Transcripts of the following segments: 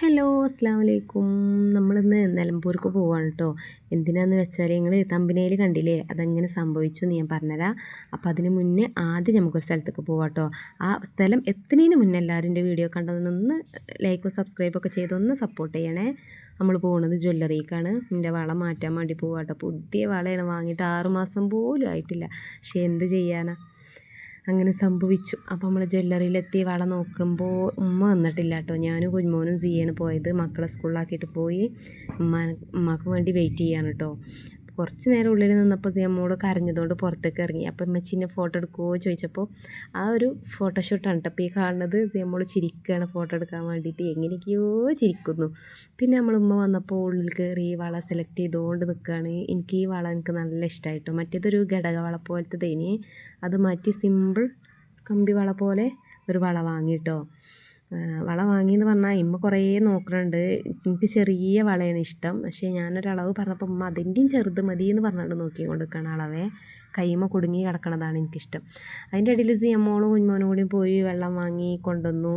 Hello അസ്സാം വലൈക്കും നമ്മളിന്ന് നിലമ്പൂർക്ക് പോവാണ് കേട്ടോ എന്തിനാന്ന് വെച്ചാൽ നിങ്ങൾ തമ്പിനയിൽ കണ്ടില്ലേ? അതെങ്ങനെ സംഭവിച്ചു എന്ന് ഞാൻ പറഞ്ഞുതരാം അപ്പോൾ അതിന് മുന്നേ ആദ്യം നമുക്കൊരു സ്ഥലത്തേക്ക് പോവാം കേട്ടോ ആ സ്ഥലം എത്തുന്നതിന് മുന്നേ എല്ലാവരും എന്റെ വീഡിയോ കണ്ടതൊന്ന് ലൈക്കും സബ്സ്ക്രൈബൊക്കെ ചെയ്തൊന്ന് സപ്പോർട്ട് ചെയ്യണേ. നമ്മൾ പോകുന്നത് ജ്വല്ലറിക്കാണ്. എന്റെ വള മാറ്റാൻ വേണ്ടി പോവാട്ടോ പുതിയ വളയാണ് വാങ്ങിയിട്ട് ആറുമാസം പോലും ആയിട്ടില്ല. പക്ഷേ എന്ത് ചെയ്യാനാണ് അങ്ങനെ സംഭവിച്ചു. അപ്പോൾ നമ്മൾ ജ്വല്ലറിയിലെത്തി വള നോക്കുമ്പോൾ ഉമ്മ വന്നിട്ടില്ല കേട്ടോ. ഞാനും കുഞ്ഞുമോനും സിയാണ് പോയത്. മക്കളെ സ്കൂളിലാക്കിയിട്ട് പോയി. ഉമ്മ ഉമ്മാക്ക് വേണ്ടി വെയിറ്റ് ചെയ്യാണ് കേട്ടോ. കുറച്ച് നേരം ഉള്ളിൽ നിന്നപ്പോൾ സിയമ്മോട് കരഞ്ഞതുകൊണ്ട് പുറത്തേക്ക് ഇറങ്ങി. അപ്പോൾ അമ്മച്ചീനെ ഫോട്ടോ എടുക്കുമോ ചോദിച്ചപ്പോൾ ആ ഒരു ഫോട്ടോഷൂട്ടാണ് കേട്ടോ. അപ്പോൾ ഈ കാണുന്നത് സിയമ്മോട് ചിരിക്കുകയാണ് ഫോട്ടോ എടുക്കാൻ വേണ്ടിയിട്ട്. എങ്ങനെയൊക്കെയോ ചിരിക്കുന്നു. പിന്നെ നമ്മൾ ഉമ്മ വന്നപ്പോൾ ഉള്ളിൽ കയറി വള സെലക്ട് ചെയ്തുകൊണ്ട് നിൽക്കുകയാണ്. എനിക്ക് ഈ വള എനിക്ക് നല്ല ഇഷ്ടമായിട്ടോ. മറ്റേതൊരു ഘടകവള പോലത്തെ തേനി. അത് മാറ്റി സിമ്പിൾ കമ്പി വള പോലെ ഒരു വള വാങ്ങിയിട്ടോ വള വാങ്ങിയെന്ന് പറഞ്ഞാൽ ഇമ്മ കുറേ നോക്കുന്നുണ്ട് എനിക്ക് ചെറിയ വളയാണ് ഇഷ്ടം. പക്ഷേ ഞാനൊരളവ് പറഞ്ഞപ്പോൾ ഉമ്മ അതിന്റെയും ചെറുത് മതി എന്ന് പറഞ്ഞിട്ട് നോക്കി നിൽക്കണം അളവേ. കൈമ കുടുങ്ങി കിടക്കണതാണ് എനിക്കിഷ്ടം അതിന്റെ ഇടയിൽ സിയമ്മോളും കുഞ്ഞുമോനും കൂടി പോയി വെള്ളം വാങ്ങി കൊണ്ടുവന്നു.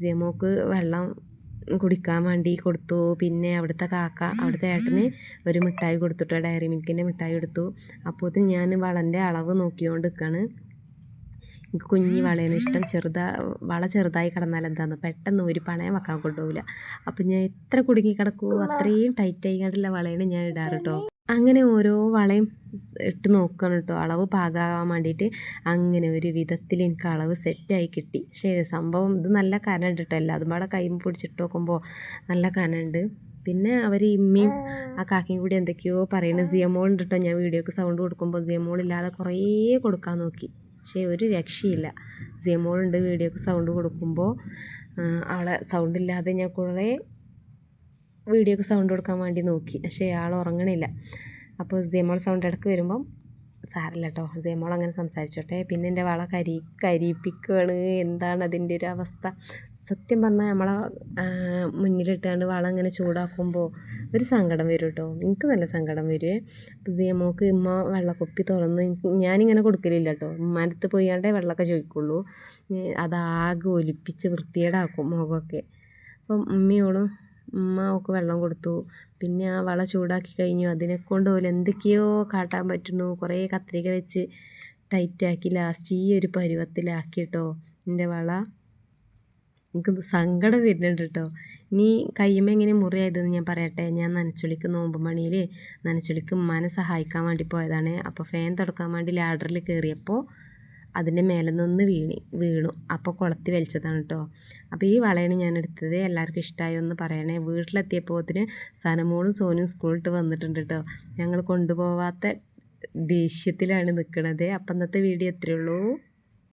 സിയമ്മോക്ക് വെള്ളം കുടിക്കാൻ വേണ്ടി കൊടുത്തു. പിന്നെ അവിടുത്തെ കാക്ക അവിടുത്തെ ഏട്ടന് ഒരു മിഠായി കൊടുത്തിട്ട് ഡയറി മിൽക്കിന്റെ മിഠായി കൊടുത്തു. അപ്പോൾ ഞാൻ വളന്റെ അളവ് നോക്കിക്കൊണ്ട് നിൽക്കുകയാണ് എനിക്ക് കുഞ്ഞി വളയാണ് ഇഷ്ടം. ചെറുതാ വള ചെറുതായി കിടന്നാൽ എന്താന്ന് പെട്ടെന്ന് ഒരു പണയം വെക്കാൻ കൊണ്ടുപോകില്ല അപ്പം ഞാൻ എത്ര കുടുങ്ങി കിടക്കുമോ അത്രയും ടൈറ്റ് ആയിട്ടുള്ള വളയാണ് ഞാൻ ഇടാറ് കേട്ടോ അങ്ങനെ ഓരോ വളയും ഇട്ട് നോക്കണം കേട്ടോ. അളവ് പാകാവാൻ വേണ്ടിയിട്ട് അങ്ങനെ ഒരു വിധത്തിൽ എനിക്ക് അളവ് സെറ്റായി കിട്ടി. പക്ഷേ സംഭവം ഇത് നല്ല കനണ്ട് കേട്ടോ. എല്ലാതും പാടെ കൈ പിടിച്ചിട്ട് നോക്കുമ്പോൾ നല്ല കനണ്ട്. പിന്നെ അവർ ഇമ്മയും ആ കാക്കയും കൂടി എന്തൊക്കെയോ പറയുന്നത്. സിയമോളുണ്ട് കേട്ടോ. ഞാൻ വീഡിയോക്ക് സൗണ്ട് കൊടുക്കുമ്പോൾ സിയമോൾ ഇല്ലാതെ കുറേ കൊടുക്കാൻ നോക്കി. പക്ഷേ ഒരു രക്ഷയില്ല. സിയമോളുണ്ട് വീഡിയോക്ക് സൗണ്ട് കൊടുക്കുമ്പോൾ അവളെ സൗണ്ട് ഇല്ലാതെ ഞാൻ കുറേ വീഡിയോക്ക് സൗണ്ട് കൊടുക്കാൻ വേണ്ടി നോക്കി. പക്ഷേ ആൾ ഉറങ്ങണില്ല. അപ്പോൾ സിയമോൾ സൗണ്ട് ഇടയ്ക്ക് വരുമ്പം സാരില്ല കേട്ടോ സിയമോൾ അങ്ങനെ സംസാരിച്ചോട്ടെ. പിന്നെ എന്റെ വള കരി കരിപ്പിക്കുകയാണ് എന്താണ് അതിന്റെ ഒരു അവസ്ഥ? സത്യം പറഞ്ഞാൽ നമ്മളെ മുന്നിലിട്ടാണ്ട് വളം ഇങ്ങനെ ചൂടാക്കുമ്പോൾ ഒരു സങ്കടം വരും കേട്ടോ എനിക്ക് നല്ല സങ്കടം വരുവേ അപ്പോൾ നമുക്ക് ഉമ്മ വെള്ളക്കൊപ്പി തുറന്ന് ഞാനിങ്ങനെ കൊടുക്കലില്ല കേട്ടോ ഉമ്മാനത്ത് പോയാണ്ടേ വെള്ളമൊക്കെ ചോദിക്കുള്ളൂ. അതാകെ ഒലിപ്പിച്ച് വൃത്തികേടാക്കും മുഖമൊക്കെ. അപ്പം ഉമ്മയോളും ഉമ്മ അവൾക്ക് വെള്ളം കൊടുത്തു. പിന്നെ ആ വള ചൂടാക്കി കഴിഞ്ഞു. അതിനെ കൊണ്ട് പോലെ എന്തൊക്കെയോ കാട്ടാൻ പറ്റുന്നു. കുറേ കത്രിക വെച്ച് ടൈറ്റാക്കി ലാസ്റ്റ് ഈ ഒരു പരുവത്തിലാക്കി കേട്ടോ എന്റെ വള. എനിക്ക് സങ്കടം വരുന്നുണ്ട് കേട്ടോ ഇനി കയ്യുമ്പോൾ എങ്ങനെ മുറിയായതെന്ന് ഞാൻ പറയട്ടെ. ഞാൻ നനച്ചൊളിക്ക് നോമ്പ് മണിയിൽ നനച്ചൊളിക്ക് ഉമ്മാനെ സഹായിക്കാൻ വേണ്ടി പോയതാണ്. അപ്പോൾ ഫാൻ തുടക്കാൻ വേണ്ടി ലാഡറിൽ കയറിയപ്പോൾ അതിന്റെ മേലെ നിന്ന് വീണി വീണു. അപ്പോൾ കുളത്തി വലിച്ചതാണ് കേട്ടോ അപ്പോൾ ഈ വളയാണ് ഞാൻ എടുത്തത്. എല്ലാവർക്കും ഇഷ്ടമായി ഒന്ന് പറയണേ. വീട്ടിലെത്തിയപ്പോത്തിന് സനമോളും സോനും സ്കൂളിട്ട് വന്നിട്ടുണ്ട് കേട്ടോ ഞങ്ങൾ കൊണ്ടുപോവാത്ത ദേഷ്യത്തിലാണ് നിൽക്കുന്നത് അപ്പം ഇന്നത്തെ വീഡിയോ എത്രയുള്ളൂ